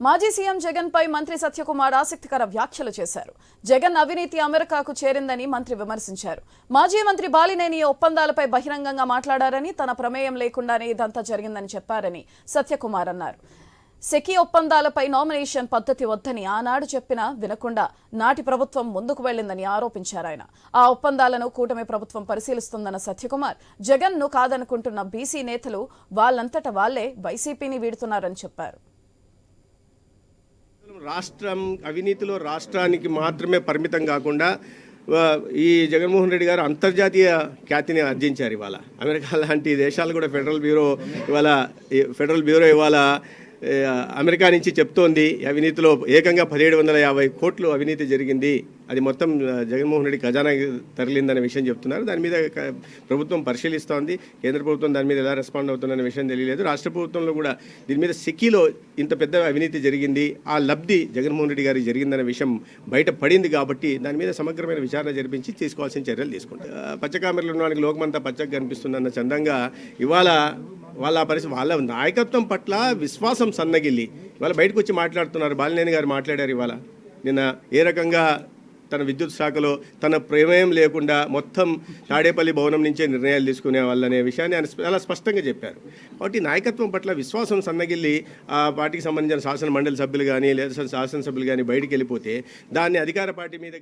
మాజీ సీఎం జగన్ పై మంత్రి సత్యకుమార్ ఆసక్తికర వ్యాఖ్యలు చేశారు. జగన్ అవినీతి అమెరికాకు చేరిందని మంత్రి విమర్శించారు. మాజీ మంత్రి బాలినేని ఒప్పందాలపై బహిరంగంగా మాట్లాడారని తన ప్రమేయం లేకుండానే ఇదంతా జరిగిందని చెప్పారని సత్యకుమార్ అన్నారు. సెకీ ఒప్పందాలపై నామినేషన్ పద్ధతి వద్దని ఆనాడు చెప్పినా వినకుండా నాటి ప్రభుత్వం ముందుకు వెళ్ళిందని ఆరోపించారు ఆయన. ఆ ఒప్పందాలను కూటమి ప్రభుత్వం పరిశీలిస్తుందన్న సత్యకుమార్ జగన్ను కాదనుకుంటున్న బీసీ నేతలు వాళ్ళంతట వాళ్ళే వైసీపీని వీడుతున్నారని చెప్పారు. రాష్ట్రం అవినీతిలో రాష్ట్రానికి మాత్రమే పరిమితం కాకుండా ఈ జగన్మోహన్ రెడ్డి గారు అంతర్జాతీయ ఖ్యాతిని ఆర్జించారు ఇవాళ. అమెరికా లాంటి దేశాలు కూడా ఫెడరల్ బ్యూరో ఇవాళ ఫెడరల్ బ్యూరో ఇవాళ అమెరికా నుంచి చెప్తోంది అవినీతిలో ఏకంగా పదిహేడు వందల యాభై కోట్లు అవినీతి జరిగింది. అది మొత్తం జగన్మోహన్ రెడ్డి ఖజానా తరలిందనే విషయం చెప్తున్నారు. దాని మీద ప్రభుత్వం పరిశీలిస్తోంది. కేంద్ర ప్రభుత్వం దాని మీద ఎలా రెస్పాండ్ అవుతుందనే విషయం తెలియలేదు. రాష్ట్ర ప్రభుత్వంలో కూడా దీని మీద సిక్కిలో ఇంత పెద్ద అవినీతి జరిగింది. ఆ లబ్ధి జగన్మోహన్ రెడ్డి గారికి జరిగిందనే విషయం బయట పడింది కాబట్టి దాని మీద సమగ్రమైన విచారణ జరిపించి తీసుకోవాల్సిన చర్యలు తీసుకుంటారు. ఆ, పచ్చకామెరలు ఉన్న లోకమంతా పచ్చగా కనిపిస్తుందన్న చందంగా ఇవాళ వాళ్ళ పరిస్థితి వాళ్ళ నాయకత్వం పట్ల విశ్వాసం సన్నగిల్లి. ఇవాళ బయటకు వచ్చి మాట్లాడుతున్నారు. బాలినేని గారు మాట్లాడారు ఇవాళ. నిన్న ఏ రకంగా తన విద్యుత్ శాఖలో తన ప్రమేయం లేకుండా మొత్తం తాడేపల్లి భవనం నుంచే నిర్ణయాలు తీసుకునే వాళ్ళనే విషయాన్ని ఆయన చాలా స్పష్టంగా చెప్పారు. కాబట్టి నాయకత్వం పట్ల విశ్వాసం సన్నగిల్లి ఆ పార్టీకి సంబంధించిన శాసన మండలి సభ్యులు కానీ లేదా శాసనసభ్యులు కానీ బయటికి వెళ్ళిపోతే దాన్ని అధికార పార్టీ మీద